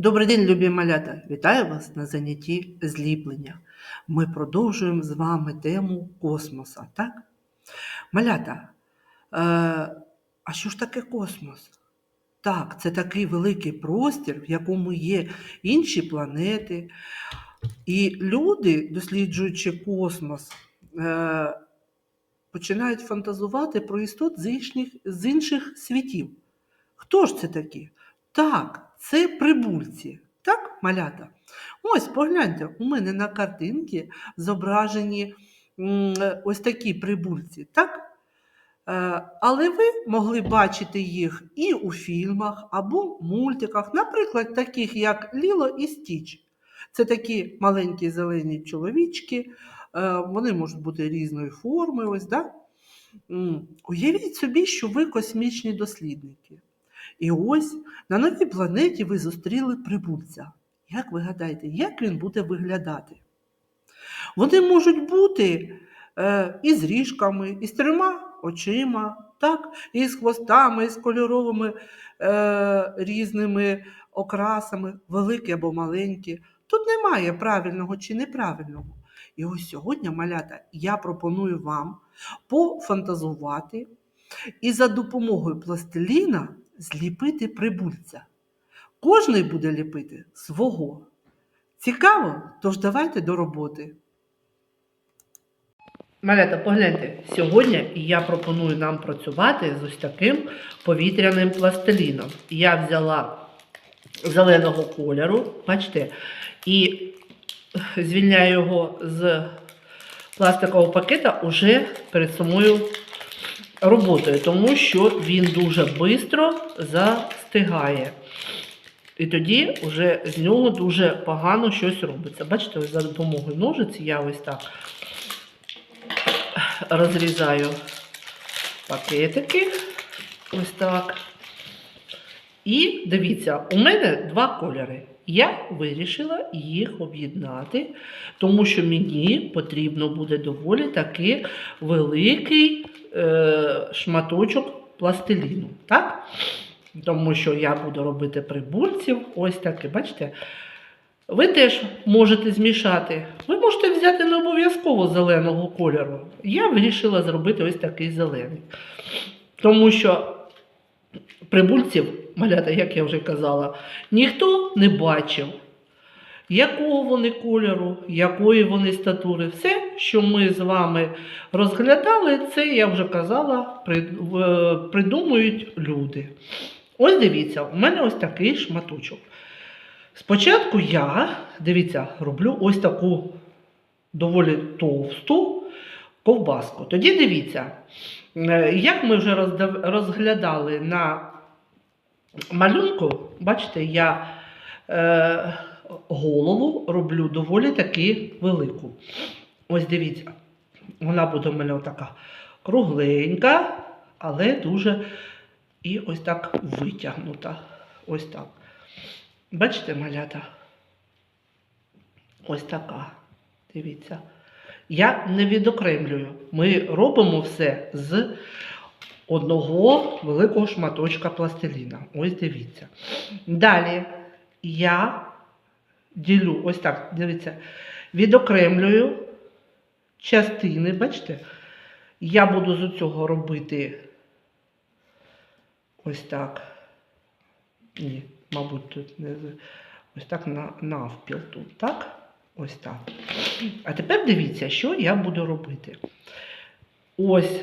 Добрий день, любі малята! Вітаю вас на занятті зліплення. Ми продовжуємо з вами тему космоса, так? Малята, е, а що ж таке космос? Так, це такий великий простір, в якому є інші планети. І люди, досліджуючи космос, е, починають фантазувати про істот з інших, з інших світів. Хто ж це такі? Так, це прибульці. Так, малята? Ось погляньте, у мене на картинці зображені ось такі прибульці, так? Е, Але ви могли бачити їх і у фільмах або мультиках, наприклад, таких як Ліло і Стіч. Це такі маленькі зелені чоловічки, е, вони можуть бути різної форми. Ось, да? Уявіть собі, що ви космічні дослідники. І ось на новій планеті ви зустріли прибульця. Як ви гадаєте, як він буде виглядати? Вони можуть бути е, і з ріжками, і з трьома очима, так? з хвостами, і з кольоровими е, різними окрасами, великі або маленькі. Тут немає правильного чи неправильного. І ось сьогодні, малята, я пропоную вам пофантазувати і за допомогою пластиліна зліпити прибульця. Кожний буде ліпити свого. Цікаво? Тож давайте до роботи. Малята, погляньте, сьогодні я пропоную нам працювати з ось таким повітряним пластиліном. Я взяла зеленого кольору, бачите, і звільняю його з пластикового пакета уже перед самою роботою, тому що він дуже швидко застигає. І тоді вже з нього дуже погано щось робиться. Бачите, ось за допомогою ножиць я ось так розрізаю пакетики. Ось так. І дивіться, у мене два кольори. Я вирішила їх об'єднати, тому що мені потрібно буде доволі таки великий е, шматочок пластиліну. Так? Тому що я буду робити прибульців. Ось таке, бачите? Ви теж можете змішати. Ви можете взяти не обов'язково зеленого кольору. Я вирішила зробити ось такий зелений. Тому що прибульців, малята, як я вже казала, ніхто не бачив, якого вони кольору, якої вони статури. Все, що ми з вами розглядали, це, я вже казала, при- придумують люди. Ось дивіться, у мене ось такий шматочок. Спочатку я, дивіться, роблю ось таку доволі товсту ковбаску. Тоді дивіться, е, як ми вже розглядали на малюнку, бачите, я е, голову роблю доволі таки велику. Ось дивіться, вона буде у мене така кругленька, але дуже і ось так витягнута. Ось так. Бачите, малята? Ось така. Дивіться. Я не відокремлюю. Ми робимо все з одного великого шматочка пластиліна. Ось дивіться. Далі я ділю, ось так, дивіться, відокремлюю частини, бачите? Я буду з цього робити ось так. Ні, мабуть, тут не ось так на, навпіл тут, так? Ось так. А тепер дивіться, що я буду робити. Ось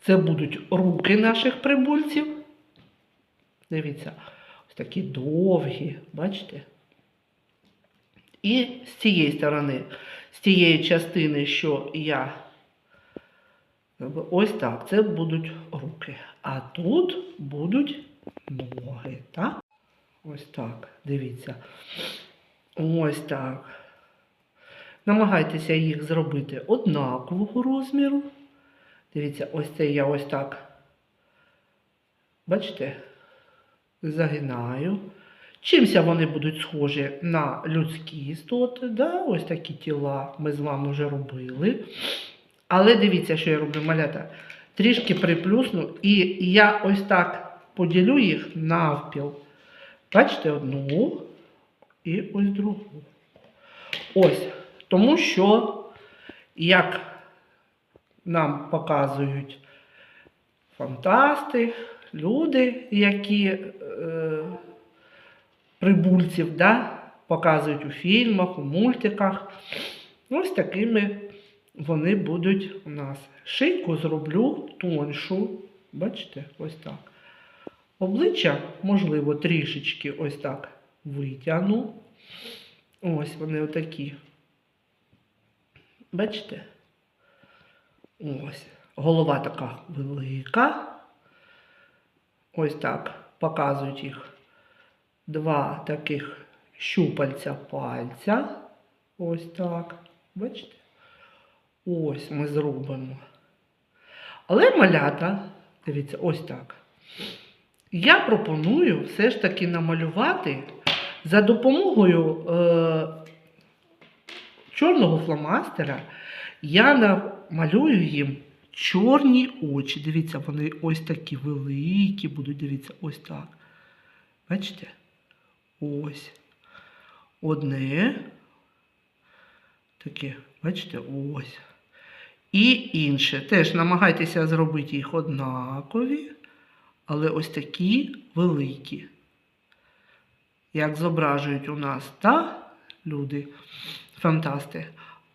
це будуть руки наших прибульців. Дивіться, ось такі довгі, бачите? І з цієї сторони, з тієї частини, що я Ось так, це будуть руки. А тут будуть ноги, так? Ось так, дивіться. Ось так. Намагайтеся їх зробити однакового розміру. Дивіться, ось це я ось так. Бачите? Загинаю. Чимся вони будуть схожі на людські істоти, да? ось такі тіла ми з вами вже робили. Але дивіться, що я роблю, малята. Трішки приплюсну, і я ось так поділю їх навпіл. Бачите, одну, і ось другу. Ось. Тому що, як нам показують фантасти, люди, які е, прибульців, да, показують у фільмах, у мультиках. Ось такими вони будуть у нас. Шийку зроблю тоншу. Бачите, ось так. Обличчя, можливо, трішечки ось так витягну. Ось вони отакі. Бачите? Ось. Голова така велика. Ось так. Показують їх два таких щупальця пальця. Ось так. Бачите? Ось ми зробимо. Але малята, дивіться, ось так. Я пропоную все ж таки намалювати за допомогою е, чорного фломастера. Я намалюю їм чорні очі. Дивіться, вони ось такі великі будуть. Дивіться, ось так. Бачите? Ось. Одне. Таке, бачите, ось. І інше. Теж намагайтеся зробити їх однакові, але ось такі великі. Як зображують у нас та люди, фантасти.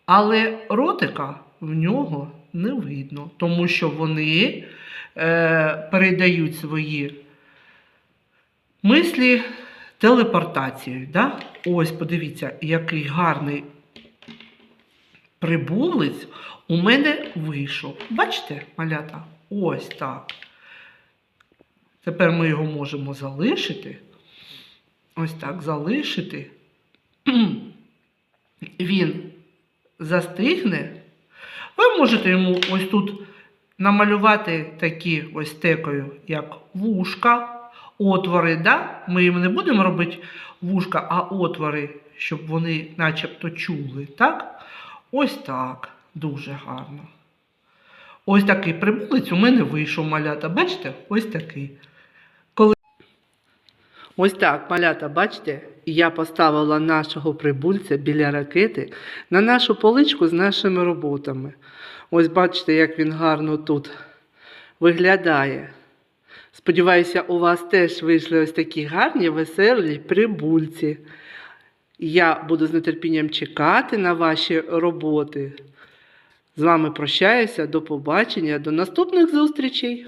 Але ротика в нього не видно, тому що вони е, передають свої мислі телепортацією. Да? Ось, подивіться, який гарний прибулець у мене вийшов. Бачите, малята? Ось так. Тепер ми його можемо залишити. Ось так залишити. Він застигне. Ви можете йому ось тут намалювати такі ось текою, як вушка, отвори. Да? Ми їм не будемо робити вушка, а отвори, щоб вони начебто чули. Так? Ось так. Дуже гарно. Ось такий прибулець у мене вийшов малята. Бачите? Ось такий. Коли... Ось так, малята, бачите, я поставила нашого прибульця біля ракети на нашу поличку з нашими роботами. Ось бачите, як він гарно тут виглядає. Сподіваюся, у вас теж вийшли ось такі гарні, веселі прибульці. Я буду з нетерпінням чекати на ваші роботи. З вами прощаюся, до побачення, до наступних зустрічей!